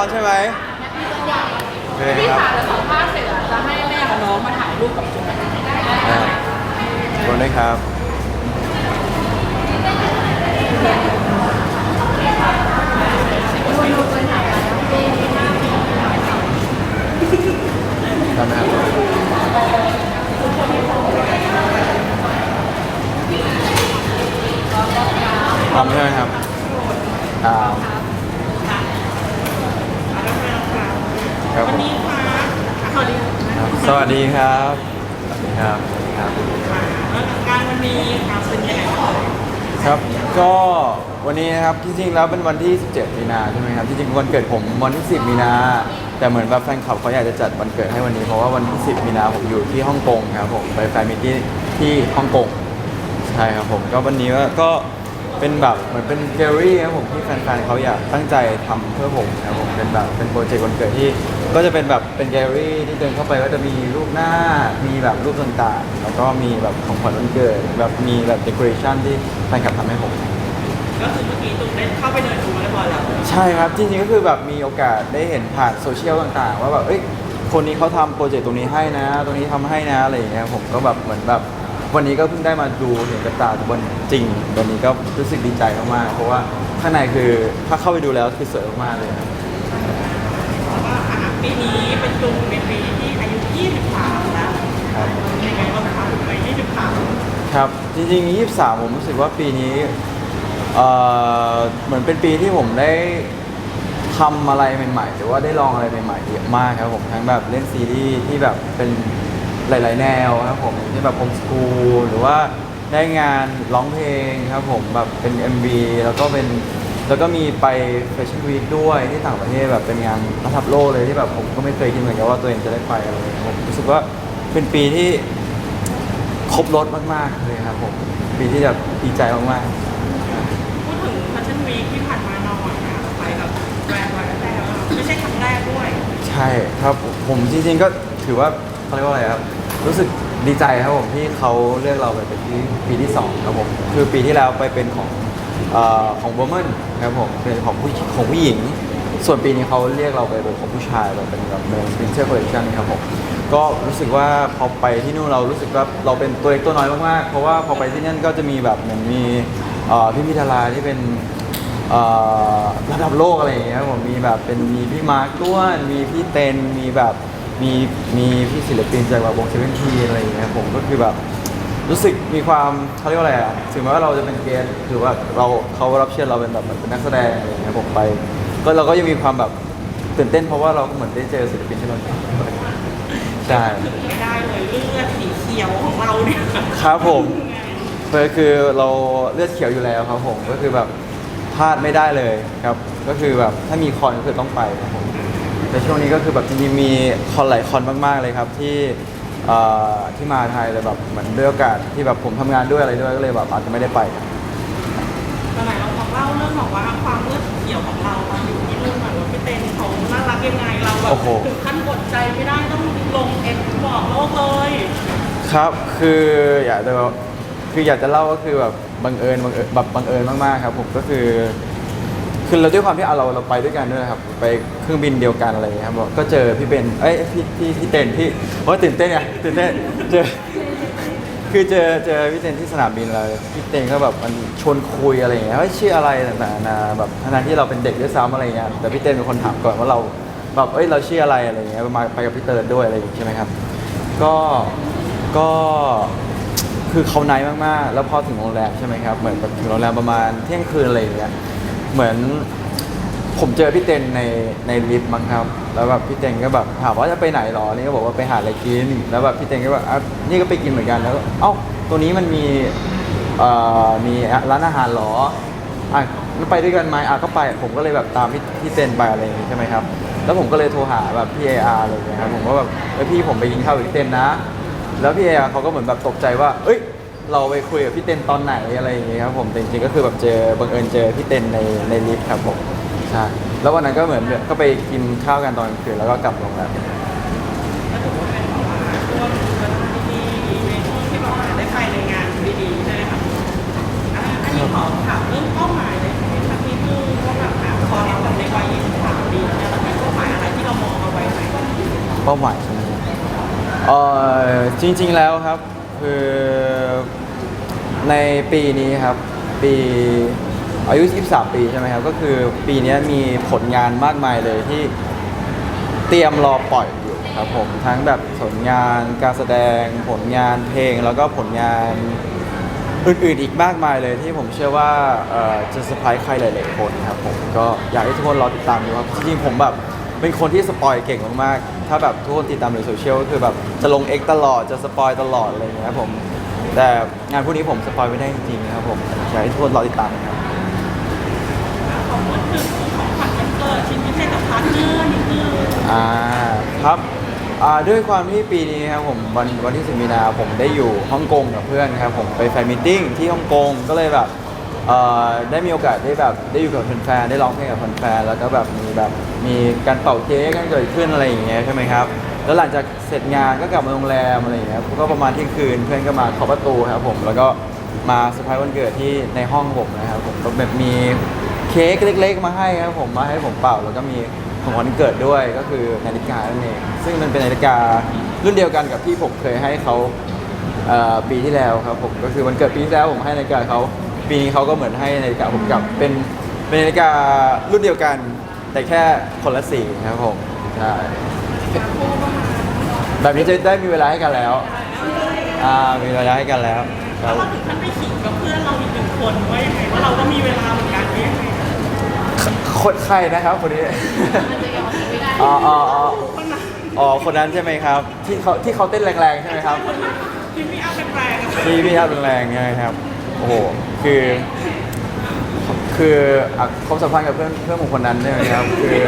อนใช่ไหมโอเคพี่ครับขาจะสัมภาษณ์เสร็จอะจะให้แม่กับน้องมาถ่ายรูปกับจุ๊บอ่าขอบคุณด้วยครับ ทำไหมครับทำใช่ไหมครับอ่าครับผม นี่ค่ะสวัสดี ครับส วัสดีครับ สวัสดีครับ สวัสดีครับงานวันนี้ครับเป็นยังไงบ้างครับ ก็วันนี้นะครับจริงๆแล้วเป็นวันที่ 17 มีนาใช่ไหมครับจริงๆวันเกิดผมวันที่ 10 มีนา แต่เหมือนแบบแฟนคลับเขาอยากจะจัดวันเกิดให้วันนี้เพราะว่าวันที่ 10 มีนาผมอยู่ที่ฮ่องกงครับผมไปแฟนมิตที่ที่ฮ่องกง ใช่ครับผม ก็วันนี้ก็ เป็นแบบเหมือนเป็นแกลเลอรี่ครับผมที่แฟนๆเขาอยากตั้งใจทำเพื่อผมครับผมเป็นแบบเป็นโปรเจกต์วันเกิดที่ ก็จะเป็นแบบเป็นแกลเลอรี่ที่เดินเข้าไปก็จะมีรูปหน้ามีแบบรูปต่างๆ แล้วก็มีแบบของขวัญวันเกิด แบบมีแบบเดคอเรชันที่แฟนคลับทำให้ผม ก็คือเมื่อกี้ตุ้มได้เข้าไปเดินดูเรียบร้อยแล้วใช่ครับจริงๆก็คือแบบมีโอกาสได้เห็นผ่านโซเชียลต่างๆ ว่าแบบเอ้ยคนนี้เขาทำโปรเจกต์ตรงนี้ให้นะ ตรงนี้ทำให้นะอะไรอย่างเงี้ยผมก็แบบเหมือนแบบ วันนี้ก็เพิ่งได้มาดูเห็นกับตาทุกวันจริงวันนี้ก็รู้สึกดีใจมากๆ เพราะว่าข้างในคือถ้าเข้าไปดูแล้วคือสวยมากๆเลยครับแล้วก็อะปีนี้เป็นตุ้มเป็นปีที่อายุ 23 แล้วครับยังไงบ้างคะถึงไป23 ครับ จริงๆ 23 ผมรู้สึกว่าปีนี้เอ่อเหมือนเป็นปีที่ผมได้ทำอะไรใหม่ๆ หรือว่าได้ลองอะไรใหม่ๆเยอะมากครับผมทั้งแบบเล่นซีรีส์ที่แบบเป็น หลาย ๆ แนวครับผมที่แบบโฮมสกูลหรือว่าได้งานร้องเพลงครับผมแบบเป็น MV แล้วก็เป็นแล้วก็มีไปแฟชั่นวีคด้วยที่ต่างประเทศแบบเป็นงานระดับโลกเลยที่แบบผมก็ไม่เคยคิดเหมือนกันว่าตัวเองจะได้ไปอะไรอย่างเงี้ยผมรู้สึกว่าเป็นปีที่ครบรถมาก ๆ เลยครับผมปีที่แบบดีใจมากพูดถึงแฟชั่นวีคที่ผ่านมาหน่อยนะไปกับแบรนด์ไวท์แต่ไม่ใช่ครั้งแรกด้วยๆใช่ครับผมจริงๆก็ถือว่าเขาเรียกว่าอะไรครับ รู้สึกดีใจครับผมที่เขาเลือกเราไปเป็นที่ปีที่2ครับผมคือปีที่แล้วไปเป็นของเอ่อของ woman ครับผมเป็นของผู้ของผู้หญิง ส่วนปีนี้เขาเรียกเราไปเป็นของผู้ชายแบบเป็นแบบ male winter collection ครับผมก็รู้สึกว่าพอไปที่นู่นเรารู้สึกว่าเราเป็นตัวเล็กตัวน้อยมากๆเพราะว่าพอไปที่นั่นก็จะมีแบบเหมือนมีเอ่พี่พิธาราที่เป็นระดับโลกอะไรอย่างเงี้ยครับผมมีแบบเป็นมีพี่มาร์คต้วนมีพี่เตนมีแบบ มีมีพี่ศิลปินจากแบบวงเซเว่นทีอะไรอย่างเงี้ยผมก็คือแบบรู้สึกมีความเขาเรียกว่าอะไรอะถึงแม้ว่าเราจะเป็นเกสต์หรือว่าเราเขารับเชิญเราเป็นแบบเหมือนเป็นนักแสดงอะไรอย่างเงี้ยผมไป ก็เราก็ยังมีความแบบตื่นเต้นเพราะว่าเราก็เหมือนได้เจอศิลปินที่เราชอบใช่ไม่ได้เลยเลือดสีเขียวของเราเนี่ยครับผมก็คือเราเลือดเขียวอยู่แล้วครับผมก็คือแบบพลาดไม่ได้เลยครับ ก็คือแบบถ้ามีคอนก็คือต้องไปครับผม แต่ช่วงนี้ก็คือแบบจริงๆมีคอนหลายคอนมากๆเลยครับที่เอ่อที่มาไทยเลยแบบเหมือนด้วยโอกาสที่แบบผมทำงานด้วยอะไรด้วยก็เลยแบบอาจจะไม่ได้ไปครับตอนไหนเราบอกเล่าเรื่องบอกว่าความเลือดเขียวของเราตอนอยู่ที่นู่นหน่อยว่าพี่เต้นเขาน่ารักยังไงเราแบบโอ้โห ถึงขั้นกดใจไม่ได้ต้องลงเอ็กบอกโลกเลยครับคืออยากจะคืออยากจะเล่าก็คือแบบบังเอิญบังเอิญแบบบังเอิญมากๆครับผมก็คือ คือเราด้วยความที่เอาเราเราไปด้วยกันด้วยครับ ไปเครื่องบินเดียวกันอะไรอย่างเงี้ยครับก็เจอพี่เบนเอ้ยพี่พี่พี่เต้นที่เพราะว่าตื่นเต้นไงตื่นเต้นเจอคือเจอเจอพี่เต้นที่สนามบินเลยพี่เต้นก็แบบมันชวนคุยอะไรอย่างเงี้ยว่าชื่ออะไรต่างๆนาแบบทั้งๆที่เราเป็นเด็กด้วยซ้ำอะไรเงี้ยแต่พี่เต้นเป็นคนถามก่อนว่าเราแบบเอ้ยเราชื่ออะไรอะไรอย่างเงี้ยมาไปกับพี่เติร์ดด้วยอะไรอย่างเงี้ยใช่ไหมครับ ก็ก็คือเขาไนท์มากๆ แล้วพอถึงโรงแรมใช่ไหมครับ เหมือนแบบถึงโรงแรมประมาณเที่ยงคืนอะไรอย่างเงี้ย เหมือนผมเจอพี่เต็นในในลิฟต์มั้งครับ แล้วแบบพี่เต็นก็แบบถามว่าจะไปไหนหรอนี่ก็บอกว่าไปหาอะไรกิน แล้วแบบพี่เต็นก็แบบอะนี่ก็ไปกินเหมือนกันแล้วก็เอ้าตัวนี้มันมีเอ่อมีร้านอาหารหรออะแล้วไปด้วยกันไหมอะก็ไปผมก็เลยแบบตามพี่พี่เต็นไปอะไรอย่างงี้ใช่ไหมครับ แล้วผมก็เลยโทรหาแบบพี่เออาร์อะไรอย่างเงี้ยครับผมก็แบบเอ้ยพี่ผมไปกินข้าวกับพี่เต็นนะ แล้วพี่เออาร์เขาก็เหมือนแบบตกใจว่า เอ้ย เราไปคุยกับพี่เต้นตอนไหนอะไรอย่างเงี้ยครับผมจริงๆก็คือแบบเจอบังเอิญเจอพี่เต้นในในลิฟต์ครับผมใช่แล้ววันนั้นก็เหมือนก็ไปกินข้าวกันตอนคืนแล้วก็กลับโรงแรมก็ถือว่าเป็นแบบว่าร่วมดีๆอีเวนท์ที่แบบว่าได้ไปในงานดีๆใช่ไหมครับอันนี้ขอถามเรื่องเป้าหมายเลยสักนิดนึงว่าแบบอะอเราแบบในวัย23ปีแล้วเนี่ยเป้าหมายอะไรที่เรามองเอาไว้เป้าหมายอจริง ๆแล้วครับ คือในปีนี้ครับ ปีอายุ 23 ปีใช่ไหมครับ ก็คือปีนี้มีผลงานมากมายเลยที่เตรียมรอปล่อยอยู่ครับผม ทั้งแบบผลงานการแสดงผลงานเพลงแล้วก็ผลงานอื่นๆอีกมากมายเลยที่ผมเชื่อว่าจะเซอร์ไพรส์ใครหลายๆคนครับผมก็อยากให้ทุกคนรอติดตามดูครับจริงๆผมแบบเป็นคนที่สปอยเก่งมากๆ ถ้าแบบทุกคนติดตามในโซเชียลก็คือแบบจะลงเอ็กตลอดจะสปอยตลอดอะไรอย่างเงี้ยครับผม แต่งานพวกนี้ผมสปอยไม่ได้จริงๆครับผมอยากให้ทุกคนรอติดตามนะครับขอพูดถึงของขวัญวันเกิดชิ้นพิเศษกับพาร์ทเนอร์นิดนึงอ่าครับอ่าด้วยความที่ปีนี้ครับผมวันวันที่10มีนาผมได้อยู่ฮ่องกงกับเพื่อนครับผมไปแฟนมิทติ้งที่ฮ่องกงก็เลยแบบ เอ่อได้มีโอกาสได้แบบได้อยู่กับแฟนๆได้ร้องเพลงกับแฟนๆแล้วก็แบบมีแบบมีการเป่าเค้กกันเกิดขึ้นอะไรอย่างเงี้ยใช่ไหมครับ แล้วหลังจากเสร็จงานก็กลับมาโรงแรมอะไรอย่างเงี้ยก็ประมาณเที่ยงคืนเพื่อนก็มาเคาะประตูครับผมแล้วก็มาเซอร์ไพรส์วันเกิดที่ในห้องผมนะครับผมก็แบบมีเค้กเล็ก ๆ มาให้ครับผมมาให้ผมเป่าแล้วก็มีของวันเกิดด้วยก็คือนาฬิกานั่นเองซึ่งมันเป็นนาฬิการุ่นเดียวกันกับที่ผมเคยให้เขาปีที่แล้วครับผมก็คือวันเกิดปีที่แล้วผมให้นาฬิกาเขา ปีนี้เขาก็เหมือนให้นาฬิกาผมกลับเป็นเป็นนาฬิการุ่นเดียวกัน แต่แค่คนละสีครับผมใช่แบบนี้จะได้มีเวลาให้กันแล้วอ่ามีเวลาให้กันแล้วคแล้รัวบเราถึงขั้นไปขิงกับเพื่อนเราอีกหนึ่งคนว่ายังไงว่าเราก็มีเวลาเหมือนกันเนี่ยงไงคนใครนะครับคนนี้อ๋ออ๋ออ๋ออ๋อคนนั้นใช่ไหมครับ ที่เขาที่เขาเต้นแรงๆใช่ไหมครับที่พี่อาเป็นแรงอะที่พี่ทับแรงๆใช่ไหมครับ โอ้โหคือคืออะความสัมพันธ์กับเพื่อนเพื่อนผมคนนั้นใช่ไหมครับคือ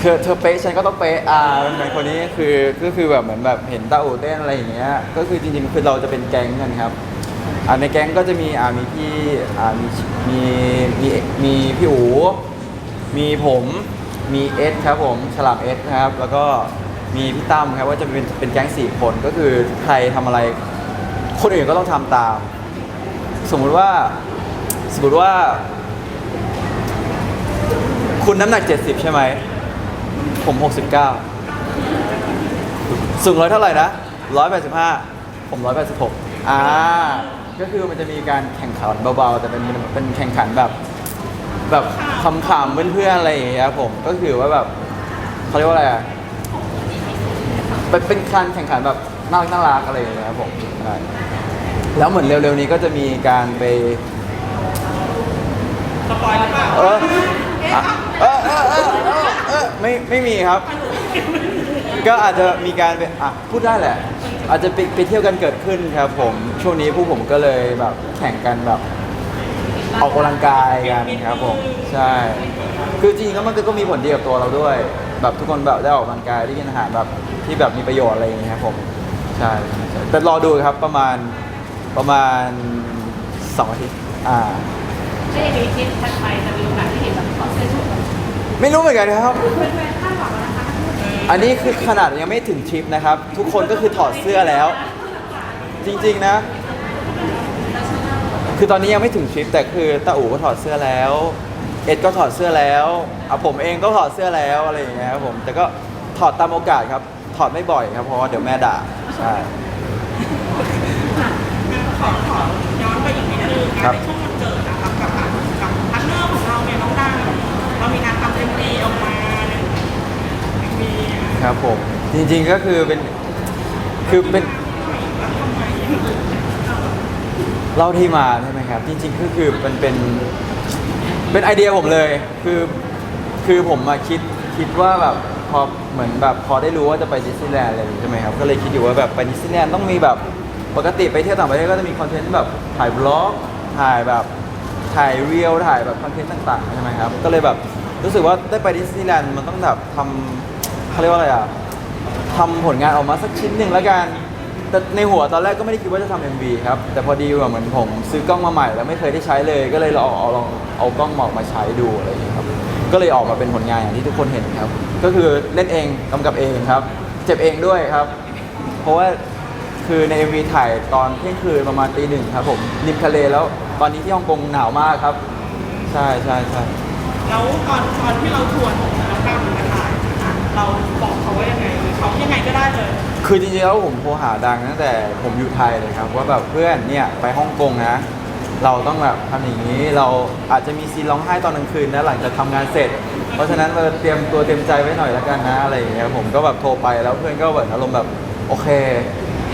คือเธอเป๊ะฉันก็ต้องเป๊ะอ่ามันเป็นคนนี้คือก็คือแบบเหมือนแบบเห็นตาอูเต้นอะไรอย่างเงี้ยก็คือจริงๆคือเราจะเป็นแก๊งกันครับอ่าในแก๊งก็จะมีอ่ามีพี่อ่ามีมีมีมีพี่อูมีผมมีเอสครับผมฉลามเอสครับ แล้วก็มีพี่ตั้มครับว่าจะเป็นเป็นแก๊งสี่คนก็คือใครทำอะไร คนอื่นก็ต้องทำตาม สมมุติว่า สมมติว่า คุณน้ำหนัก 70 ใช่ไหม ผม 69 สูงร้อยเท่าไหร่นะ 185 ผม 186 อ่า ก็คือมันจะมีการแข่งขันเบาๆ แต่เป็นเป็นแข่งขันแบบ แบบขำๆเพื่อนๆอะไรอย่างเงี้ยครับผม ก็คือว่าแบบเขาเรียกว่าอะไรอะเป็นเป็นการแข่งขันแบบน่ารักน่ารักอะไรอย่างเงี้ยครับผมใช่ แล้วเหมือนเร็วๆนี้ก็จะมีการไปสปอยหรือเปล่าเออเออเออเออเออไม่ไม่มีครับ ก็อาจจะมีการไปอะพูดได้แหละ อาจจะไปไปเที่ยวกันเกิดขึ้นครับผมช่วงนี้ผู้ผมก็เลยแบบแข่งกันแบบ ออกกำลังกายกันครับผมใช่ คือจริงๆแล้วมันก็มีผลดีกับตัวเราด้วย แบบทุกคนแบบได้ออกกำลังกายได้กินอาหารแบบที่แบบมีประโยชน์อะไรอย่างเงี้ยครับผมใช่แต่รอดูครับประมาณ ประมาณสองอาทิตย์อ่า ถ้าอย่างนี้คิดถัดไปจะมีโอกาสที่เห็นแบบถอดเสื้อโชว์ไม่รู้เหมือนกันครับเป็นแฟนคาดหวังแล้วนะคะ อันนี้คือขนาดยังไม่ถึงทริปนะครับ ทุกคนก็คือถอดเสื้อแล้ว จริงๆนะ คือตอนนี้ยังไม่ถึงทริป แต่คือตาอูก็ถอดเสื้อแล้ว เอ็ดก็ถอดเสื้อแล้วอะผมเองก็ถอดเสื้อแล้วอะไรอย่างเงี้ยครับผมแต่ก็ถอดตามโอกาสครับ ถอดไม่บ่อยครับเพราะว่าเดี๋ยวแม่ด่าใช่ ขอขอย้อนไปอีกนิดนึง ครับช่วงวันเกิดนะครับกับกับพาร์ทเนอร์ของเราเนี่ยน้องดังเรามีงานทำเอ็มดีออกมาเนี่ยมีครับผมจริงๆก็คือเป็นคือเป็นเล่าที่มาใช่ไหมครับ จริงๆก็คือมันเป็นเป็นไอเดียผมเลยคือคือผมมาคิดคิดว่าแบบพอเหมือนแบบพอได้รู้ว่าจะไปดิสนีย์แลนด์อะไรอย่างงี้ใช่ไหมครับก็เลยคิดอยู่ว่าแบบไปดิสนีย์แลนด์ต้องมีแบบปกติไปเที่ยวต่างประเทศก็จะมีคอนเทนต์แบบถ่ายบล็อก ถ่ายแบบถ่ายเรียลถ่ายแบบคอนเทนต์ต่างๆใช่ไหมครับ ก็เลยแบบรู้สึกว่าได้ไปดิสนีย์แลนด์มันต้องแบบทำเขาเรียกว่าอะไรอะทำผลงานออกมาสักชิ้นหนึ่งแล้วกัน แต่ในหัวตอนแรกก็ไม่ได้คิดว่าจะทำ MV ครับ แต่พอดีว่าเหมือนผมซื้อกล้องมาใหม่แล้วไม่เคยได้ใช้เลย ก็เลยลองเอาลองเอากล้องหมอกมาใช้ดูอะไรอย่างเงี้ยครับ ก็เลยออกมาเป็นผลงานอย่างที่ทุกคนเห็นครับ ก็คือเล่นเองกำกับเองครับ เจ็บเองด้วยครับ เพราะว่า คือใน MV ถ่ายตอนเที่ยงคืนประมาณตีหนึ่งครับผมริมทะเลแล้วตอนนี้ที่ฮ่องกงหนาวมากครับ ใช่ใช่ใช่แล้วตอนตอนที่เราชวนน้องดังมาถ่ายนะคะเราบอกเขาว่ายังไงเขาคือจริงๆแล้วผมโทรหาดังตั้งแต่ผมอยู่ไทยเลยครับ ว่าแบบเพื่อนเนี่ยไปฮ่องกงนะ เราต้องแบบทำอย่างนี้เราอาจจะมีซีนร้องไห้ตอนกลางคืนนะหลังจากทำงานเสร็จ เพราะฉะนั้นเราเตรียมตัวเตรียมใจไว้หน่อยแล้วกันนะอะไรอย่างเงี้ยผมก็แบบโทรไปแล้วเพื่อนก็แบบอารมณ์แบบโอเค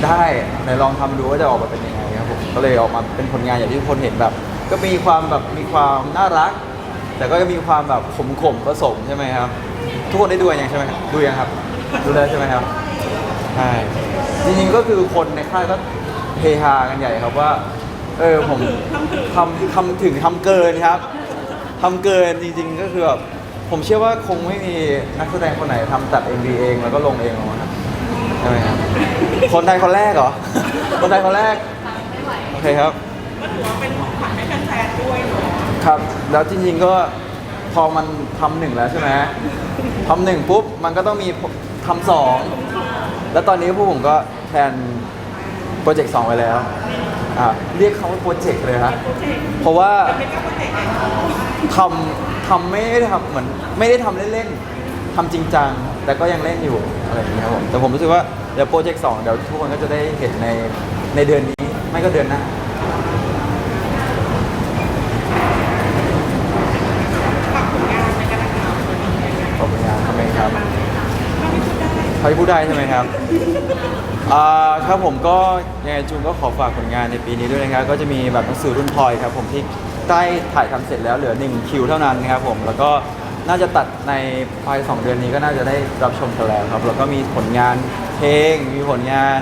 ได้ไหนลองทำดูว่าจะออกมาเป็นยังไงครับผมก็เลยออกมาเป็นผลงานอย่างที่ทุกคนเห็นแบบ ก็มีความแบบมีความน่ารัก แต่ก็จะมีความแบบขมๆผสมใช่ไหมครับ ทุกคนได้ดูยังใช่ไหมครับดูยังครับดูแล้วใช่ไหมครับใช่จริงๆก็คือคนในค่ายก็เฮฮากันใหญ่ครับว่า เออผมทำทำถึงทำเกินครับทำเกินจริงๆก็คือแบบผมเชื่อว่าคงไม่มีนักแสดงคนไหนทำตัด MV เองแล้วก็ลงเองหรอกครับใช่ไหมครับ คนไทยคนแรกเหรอ คนไทยคนแรกไม่ไหวโอเคครับ ก็ถือว่าเป็นของขวัญให้แฟนๆด้วยเนาะครับ แล้วจริงๆก็พอมันทำหนึ่งแล้วใช่ไหมทำหนึ่งปุ๊บ มันก็ต้องมีทำสอง แล้วตอนนี้พวกผมก็แทนโปรเจกต์สองไปแล้ว อ่า เรียกเขาว่าโปรเจกต์เลยครับเพราะว่าเป็นก็โปรเจกต์ไงทำทำไม่ได้ทำเหมือน ไม่ได้ทำเล่นๆทำจริงจัง แต่ก็ยังเล่นอยู่อะไรอย่างเงี้ยครับผม แต่ผมรู้สึกว่าเดี๋ยวโปรเจกต์สองเดี๋ยวทุกคนก็จะได้เห็นในในเดือนนี้ ไม่ก็เดือนหน้าฝากผลงานนการทำงานวันนี้ยังไงขอบคุณครับทำไมครับถ้าไม่พูดได้ใครพูดได้ใช่ไหมครับอ่าครับผมก็ยังไงจูนก็ขอฝากผลงานในปีนี้ด้วยนะครับ ก็จะมีแบบหนังสือรุ่นพลอยครับผมที่ใกล้ถ่ายทำเสร็จแล้วเหลือ1คิวเท่านั้นนะครับผมแล้วก็น่าจะตัดในภาย2เดือนนี้ก็น่าจะได้รับชมกันแล้วครับแล้วก็มีผลงาน เพลง มีผลงาน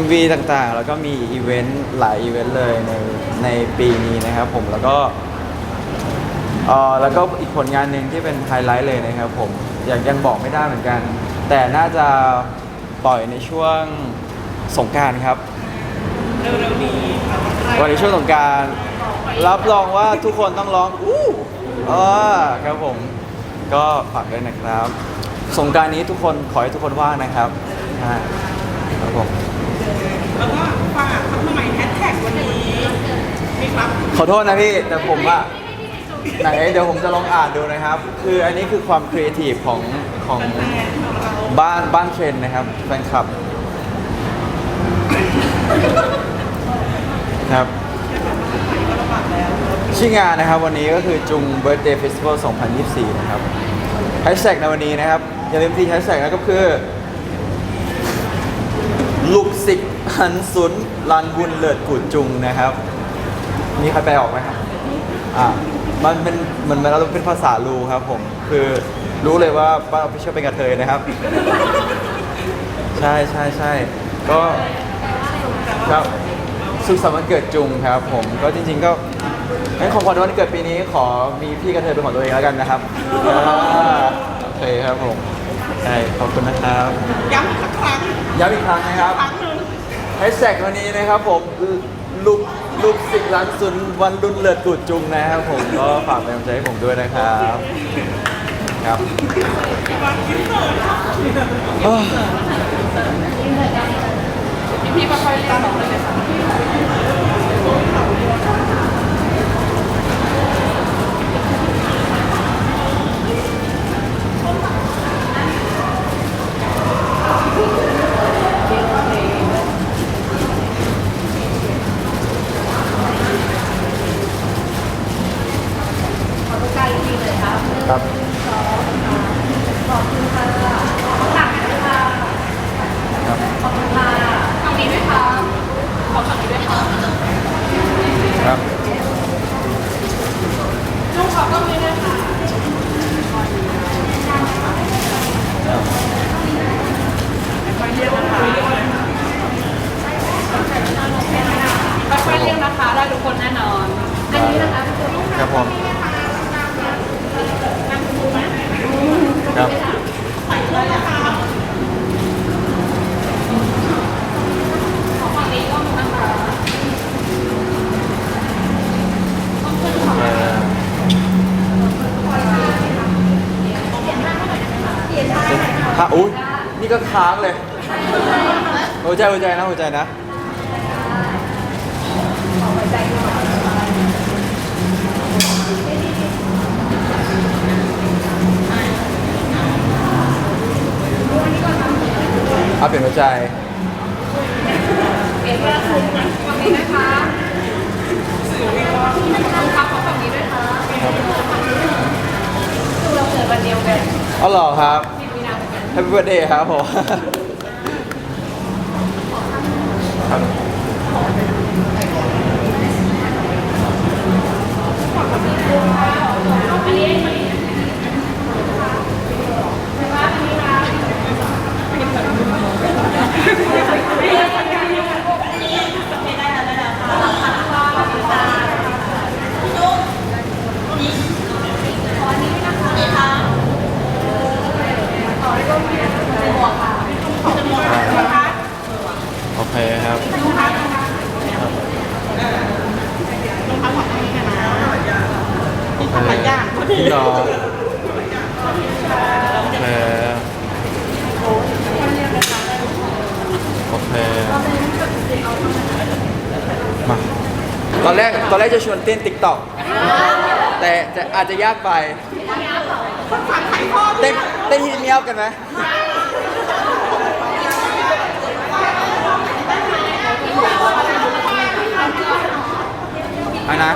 MV ต่างๆ แล้วก็มีอีเวนต์หลายอีเวนต์เลยในในปีนี้นะครับผมแล้วก็เอ่อแล้วก็อีกผลงานหนึ่งที่เป็นไฮไลท์เลยนะครับผมอยังยังบอกไม่ได้เหมือนกัน แต่น่าจะปล่อยในช่วงสงกรารครับเร็วๆนี้วันในช่วงสงกรารรับรองว่าทุกคนต้องร้องอู้อ่าครับผมก็ฝากด้วยนะครับ สงกรารนี้ทุกคนขอให้ทุกคนว่างนะครับอ่าครับผมแล้วก็ฝากทำสมัยแฮชแท็กวันนี้มีครับขอโทษนะพี่ แต่ผมอะไหนเดี๋ยวผมจะลองอ่านดูนะครับ คืออันนี้คือความครีเอทีฟของของแฟนของเราบ้านบ้านเทรนด์นะครับแฟนคลับครับก็ระบาดแล้วชื่องานนะครับวันนี้ก็คือจุง Birthday Festival 2024 นะครับแฮชแท็กในวันนี้นะครับ อย่าลืมที่แฮชแท็กนะก็คือ ลูกศิษย์หันสุนลันบุญเลิศกุดจุงนะครับ มีใครแปลออกไหมครับ อ่ามันเป็นเหมือนมันเราเป็นภาษาลูครับผม คือรู้เลยว่าบ้านออฟฟิเชียลเป็นกระเทยนะครับ ใช่ใช่ใช่ก็ครับสุขสันต์วันเกิดจุงครับผมก็จริง ๆ ก็งั้นของขวัญวันเกิดปีนี้ขอมีพี่กระเทยเป็นของตัวเองแล้วกันนะครับ โอเคครับผม ช่ขอบคุณนะครับ ย้ำอีกสักครั้งย้ำอีกครั้งนะครับครั้งหนึ่งแฮชแท็กวันนี้นะครับผมลูกลูกศิษย์ล้านสุนวันรุ่นเลิศกุดจุงนะครับผมก็ฝากเป็นกำลังใจให้ผมด้วยนะครับครับวันที่เกิดอ้าวพี่ๆค่อยๆเล่นต่อเลยค่ะ ครับครับขอบคุณค่ะหนักเลยค่ะครับขอบคุณค่ะตรงนี้ด้วยค่ะขอบฝั่งนี้ด้วยค่ะครับลูกขอบตรงนี้ด้วยค่ะไปเรียกนะคะค่อยๆเรียกนะคะได้ทุกคนแน่นอน อันนี้นะคะคือลูกครับผม ค้างเลยหัวใจหัวใจนะหัวใจนะเอาเปลี่ยนหัวใจเปลี่ยนว่คุณฝั่งนี้นะคะสื่อวิเครับขอฝั่งนี้ด้วยค่ะเราเกิดวันเดียวกันอ๋อเหรอครับ Happy Birthday ครับผมครับอันนี้ แรกตอนแรกจะชวนเต้นติ๊กต็อกแต่อาจจะยากไปเต้นเต้นฮิตเมียวกันไหมอันนะ